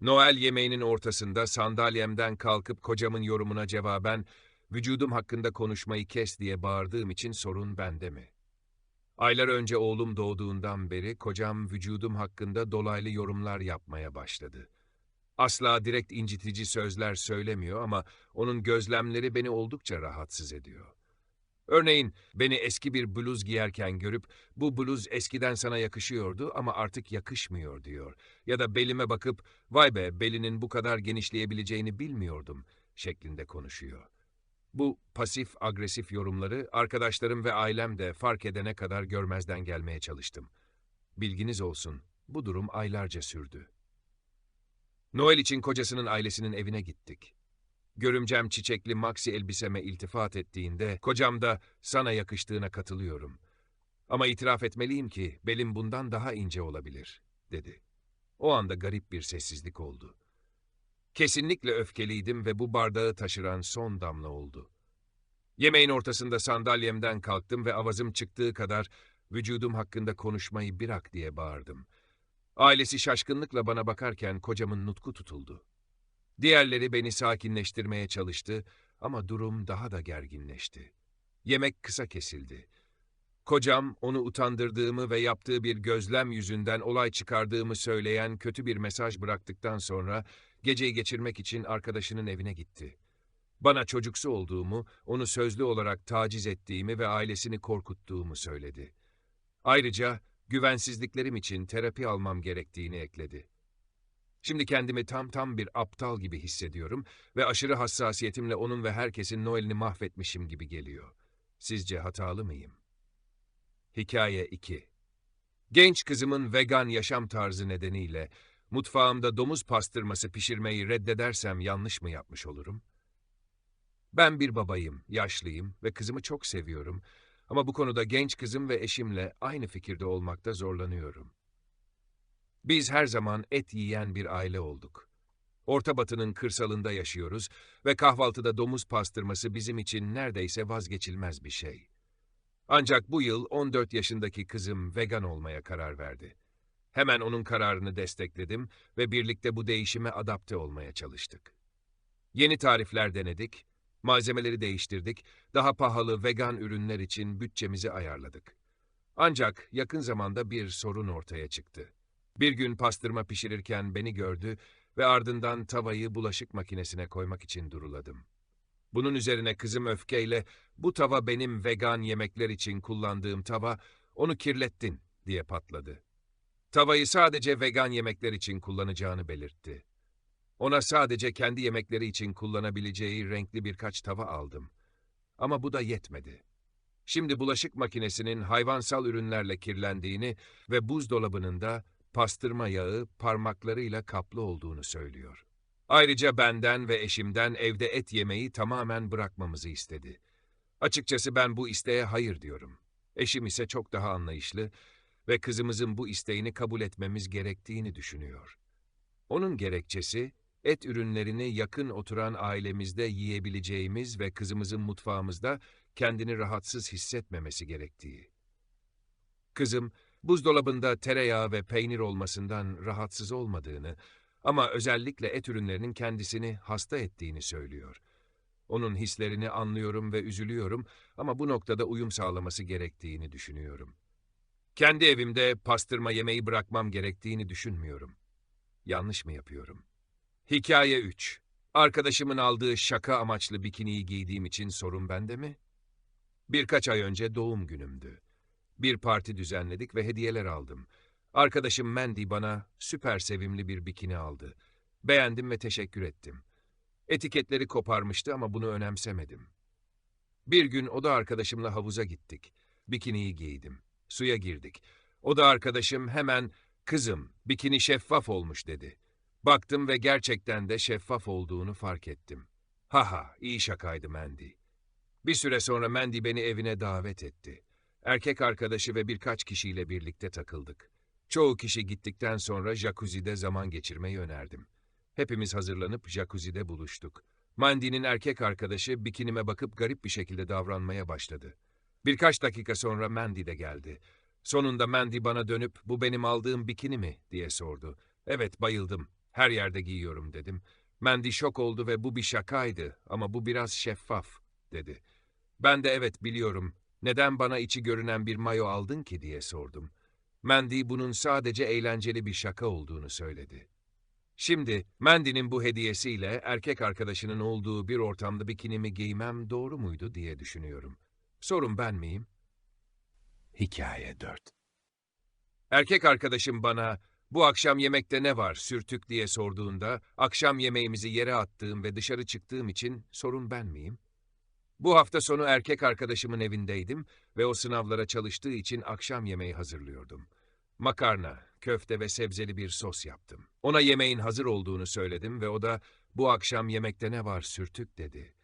Noel yemeğinin ortasında sandalyemden kalkıp kocamın yorumuna cevaben vücudum hakkında konuşmayı kes diye bağırdığım için sorun bende mi? Aylar önce oğlum doğduğundan beri kocam vücudum hakkında dolaylı yorumlar yapmaya başladı. Asla direkt incitici sözler söylemiyor ama onun gözlemleri beni oldukça rahatsız ediyor. Örneğin beni eski bir bluz giyerken görüp bu bluz eskiden sana yakışıyordu ama artık yakışmıyor diyor. Ya da belime bakıp vay be belinin bu kadar genişleyebileceğini bilmiyordum şeklinde konuşuyor. Bu pasif agresif yorumları arkadaşlarım ve ailem de fark edene kadar görmezden gelmeye çalıştım. Bilginiz olsun bu durum aylarca sürdü. Noel için kocasının ailesinin evine gittik. Görümcem çiçekli maxi elbiseme iltifat ettiğinde, kocam da sana yakıştığına katılıyorum. Ama itiraf etmeliyim ki belim bundan daha ince olabilir, dedi. O anda garip bir sessizlik oldu. Kesinlikle öfkeliydim ve bu bardağı taşıran son damla oldu. Yemeğin ortasında sandalyemden kalktım ve avazım çıktığı kadar vücudum hakkında konuşmayı bırak diye bağırdım. Ailesi şaşkınlıkla bana bakarken kocamın nutku tutuldu. Diğerleri beni sakinleştirmeye çalıştı ama durum daha da gerginleşti. Yemek kısa kesildi. Kocam onu utandırdığımı ve yaptığı bir gözlem yüzünden olay çıkardığımı söyleyen kötü bir mesaj bıraktıktan sonra geceyi geçirmek için arkadaşının evine gitti. Bana çocuksu olduğumu, onu sözlü olarak taciz ettiğimi ve ailesini korkuttuğumu söyledi. Ayrıca güvensizliklerim için terapi almam gerektiğini ekledi. Şimdi kendimi tam tam bir aptal gibi hissediyorum ve aşırı hassasiyetimle onun ve herkesin Noel'ini mahvetmişim gibi geliyor. Sizce hatalı mıyım? Hikaye 2 Genç kızımın vegan yaşam tarzı nedeniyle mutfağımda domuz pastırması pişirmeyi reddedersem yanlış mı yapmış olurum? Ben bir babayım, yaşlıyım ve kızımı çok seviyorum ama bu konuda genç kızım ve eşimle aynı fikirde olmakta zorlanıyorum. Biz her zaman et yiyen bir aile olduk. Orta Batı'nın kırsalında yaşıyoruz ve kahvaltıda domuz pastırması bizim için neredeyse vazgeçilmez bir şey. Ancak bu yıl 14 yaşındaki kızım vegan olmaya karar verdi. Hemen onun kararını destekledim ve birlikte bu değişime adapte olmaya çalıştık. Yeni tarifler denedik, malzemeleri değiştirdik, daha pahalı vegan ürünler için bütçemizi ayarladık. Ancak yakın zamanda bir sorun ortaya çıktı. Bir gün pastırma pişirirken beni gördü ve ardından tavayı bulaşık makinesine koymak için duruladım. Bunun üzerine kızım öfkeyle bu tava benim vegan yemekler için kullandığım tava, onu kirlettin diye patladı. Tavayı sadece vegan yemekler için kullanacağını belirtti. Ona sadece kendi yemekleri için kullanabileceği renkli birkaç tava aldım. Ama bu da yetmedi. Şimdi bulaşık makinesinin hayvansal ürünlerle kirlendiğini ve buzdolabının da pastırma yağı parmaklarıyla kaplı olduğunu söylüyor. Ayrıca benden ve eşimden evde et yemeyi tamamen bırakmamızı istedi. Açıkçası ben bu isteğe hayır diyorum. Eşim ise çok daha anlayışlı ve kızımızın bu isteğini kabul etmemiz gerektiğini düşünüyor. Onun gerekçesi, et ürünlerini yakın oturan ailemizde yiyebileceğimiz ve kızımızın mutfağımızda kendini rahatsız hissetmemesi gerektiği. Kızım, buzdolabında tereyağı ve peynir olmasından rahatsız olmadığını ama özellikle et ürünlerinin kendisini hasta ettiğini söylüyor. Onun hislerini anlıyorum ve üzülüyorum ama bu noktada uyum sağlaması gerektiğini düşünüyorum. Kendi evimde pastırma yemeği bırakmam gerektiğini düşünmüyorum. Yanlış mı yapıyorum? Hikaye 3. Arkadaşımın aldığı şaka amaçlı bikiniyi giydiğim için sorun bende mi? Birkaç ay önce doğum günümdü. Bir parti düzenledik ve hediyeler aldım. Arkadaşım Mandy bana süper sevimli bir bikini aldı. Beğendim ve teşekkür ettim. Etiketleri koparmıştı ama bunu önemsemedim. Bir gün o da arkadaşımla havuza gittik. Bikiniyi giydim. Suya girdik. O da arkadaşım hemen "Kızım, bikini şeffaf olmuş." dedi. Baktım ve gerçekten de şeffaf olduğunu fark ettim. Haha, iyi şakaydı Mandy. Bir süre sonra Mandy beni evine davet etti. Erkek arkadaşı ve birkaç kişiyle birlikte takıldık. Çoğu kişi gittikten sonra jacuzzi'de zaman geçirmeyi önerdim. Hepimiz hazırlanıp jacuzzi'de buluştuk. Mandy'nin erkek arkadaşı bikinime bakıp garip bir şekilde davranmaya başladı. Birkaç dakika sonra Mandy de geldi. Sonunda Mandy bana dönüp bu benim aldığım bikini mi diye sordu. Evet bayıldım. Her yerde giyiyorum dedim. Mandy şok oldu ve bu bir şakaydı ama bu biraz şeffaf dedi. Ben de evet biliyorum. Neden bana içi görünen bir mayo aldın ki diye sordum. Mandy bunun sadece eğlenceli bir şaka olduğunu söyledi. Şimdi Mandy'nin bu hediyesiyle erkek arkadaşının olduğu bir ortamda bikinimi giymem doğru muydu diye düşünüyorum. Sorun ben miyim? Hikaye 4 Erkek arkadaşım bana bu akşam yemekte ne var sürtük diye sorduğunda akşam yemeğimizi yere attığım ve dışarı çıktığım için sorun ben miyim? Bu hafta sonu erkek arkadaşımın evindeydim ve o sınavlara çalıştığı için akşam yemeği hazırlıyordum. Makarna, köfte ve sebzeli bir sos yaptım. Ona yemeğin hazır olduğunu söyledim ve o da bu akşam yemekte ne var sürtük dedi.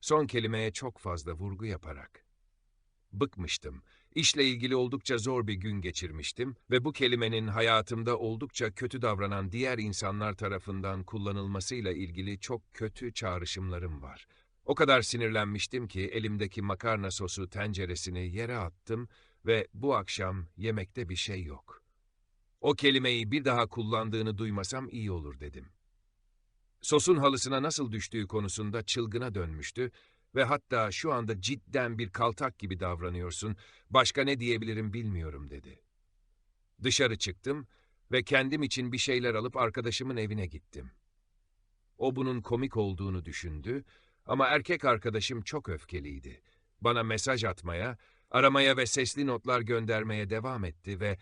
Son kelimeye çok fazla vurgu yaparak. Bıkmıştım. İşle ilgili oldukça zor bir gün geçirmiştim ve bu kelimenin hayatımda oldukça kötü davranan diğer insanlar tarafından kullanılmasıyla ilgili çok kötü çağrışımlarım var. O kadar sinirlenmiştim ki elimdeki makarna sosu tenceresini yere attım ve bu akşam yemekte bir şey yok. O kelimeyi bir daha kullandığını duymasam iyi olur dedim. Sosun halısına nasıl düştüğü konusunda çılgına dönmüştü ve hatta şu anda cidden bir kaltak gibi davranıyorsun, başka ne diyebilirim bilmiyorum dedi. Dışarı çıktım ve kendim için bir şeyler alıp arkadaşımın evine gittim. O bunun komik olduğunu düşündü ama erkek arkadaşım çok öfkeliydi. Bana mesaj atmaya, aramaya ve sesli notlar göndermeye devam etti ve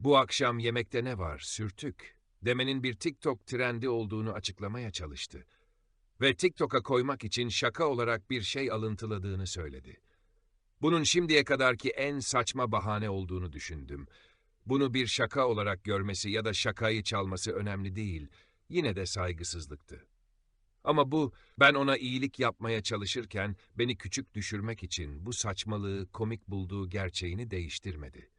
bu akşam yemekte ne var, sürtük, demenin bir TikTok trendi olduğunu açıklamaya çalıştı. Ve TikTok'a koymak için şaka olarak bir şey alıntıladığını söyledi. Bunun şimdiye kadarki en saçma bahane olduğunu düşündüm. Bunu bir şaka olarak görmesi ya da şakayı çalması önemli değil, yine de saygısızlıktı. Ama bu, ben ona iyilik yapmaya çalışırken beni küçük düşürmek için bu saçmalığı komik bulduğu gerçeğini değiştirmedi.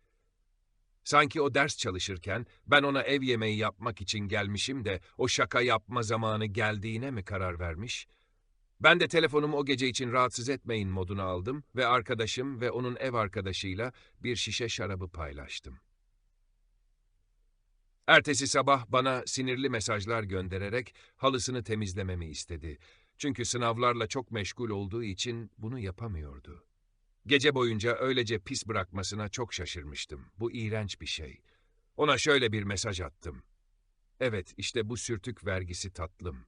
Sanki o ders çalışırken ben ona ev yemeği yapmak için gelmişim de o şaka yapma zamanı geldiğine mi karar vermiş? Ben de telefonumu o gece için rahatsız etmeyin moduna aldım ve arkadaşım ve onun ev arkadaşıyla bir şişe şarabı paylaştım. Ertesi sabah bana sinirli mesajlar göndererek halısını temizlememi istedi. Çünkü sınavlarla çok meşgul olduğu için bunu yapamıyordu. Gece boyunca öylece pis bırakmasına çok şaşırmıştım. Bu iğrenç bir şey. Ona şöyle bir mesaj attım. Evet, işte bu sürtük vergisi tatlım.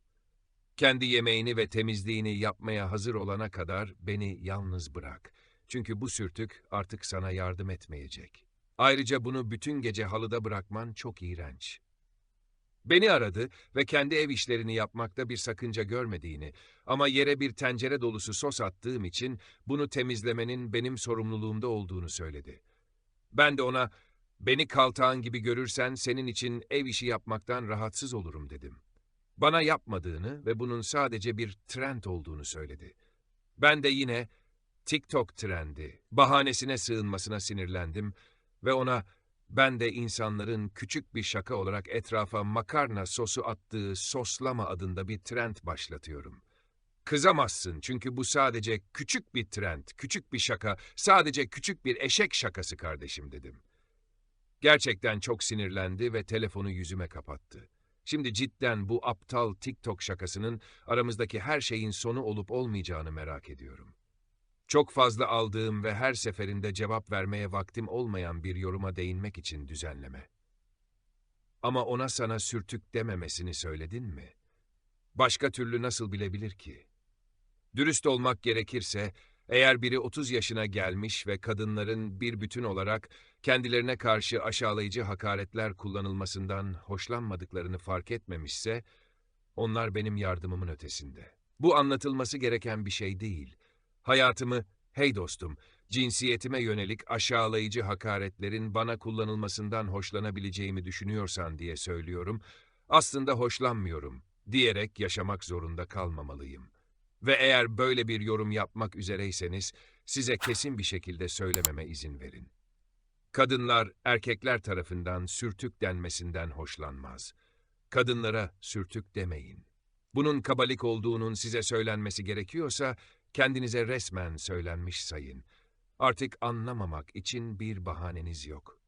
Kendi yemeğini ve temizliğini yapmaya hazır olana kadar beni yalnız bırak. Çünkü bu sürtük artık sana yardım etmeyecek. Ayrıca bunu bütün gece halıda bırakman çok iğrenç. Beni aradı ve kendi ev işlerini yapmakta bir sakınca görmediğini ama yere bir tencere dolusu sos attığım için bunu temizlemenin benim sorumluluğumda olduğunu söyledi. Ben de ona, beni kaltağın gibi görürsen senin için ev işi yapmaktan rahatsız olurum dedim. Bana yapmadığını ve bunun sadece bir trend olduğunu söyledi. Ben de yine TikTok trendi, bahanesine sığınmasına sinirlendim ve ona ben de insanların küçük bir şaka olarak etrafa makarna sosu attığı soslama adında bir trend başlatıyorum. Kızamazsın çünkü bu sadece küçük bir trend, küçük bir şaka, sadece küçük bir eşek şakası kardeşim dedim. Gerçekten çok sinirlendi ve telefonu yüzüme kapattı. Şimdi cidden bu aptal TikTok şakasının aramızdaki her şeyin sonu olup olmayacağını merak ediyorum. Çok fazla aldığım ve her seferinde cevap vermeye vaktim olmayan bir yoruma değinmek için düzenleme. Ama ona sana sürtük dememesini söyledin mi? Başka türlü nasıl bilebilir ki? Dürüst olmak gerekirse, eğer biri 30 yaşına gelmiş ve kadınların bir bütün olarak kendilerine karşı aşağılayıcı hakaretler kullanılmasından hoşlanmadıklarını fark etmemişse, onlar benim yardımımın ötesinde. Bu anlatılması gereken bir şey değil. Hayatımı, hey dostum, cinsiyetime yönelik aşağılayıcı hakaretlerin bana kullanılmasından hoşlanabileceğimi düşünüyorsan diye söylüyorum. Aslında hoşlanmıyorum diyerek yaşamak zorunda kalmamalıyım. Ve eğer böyle bir yorum yapmak üzereyseniz size kesin bir şekilde söylememe izin verin. Kadınlar erkekler tarafından sürtük denmesinden hoşlanmaz. Kadınlara sürtük demeyin. Bunun kabalik olduğunun size söylenmesi gerekiyorsa kendinize resmen söylenmiş sayın. Artık anlamamak için bir bahaneniz yok.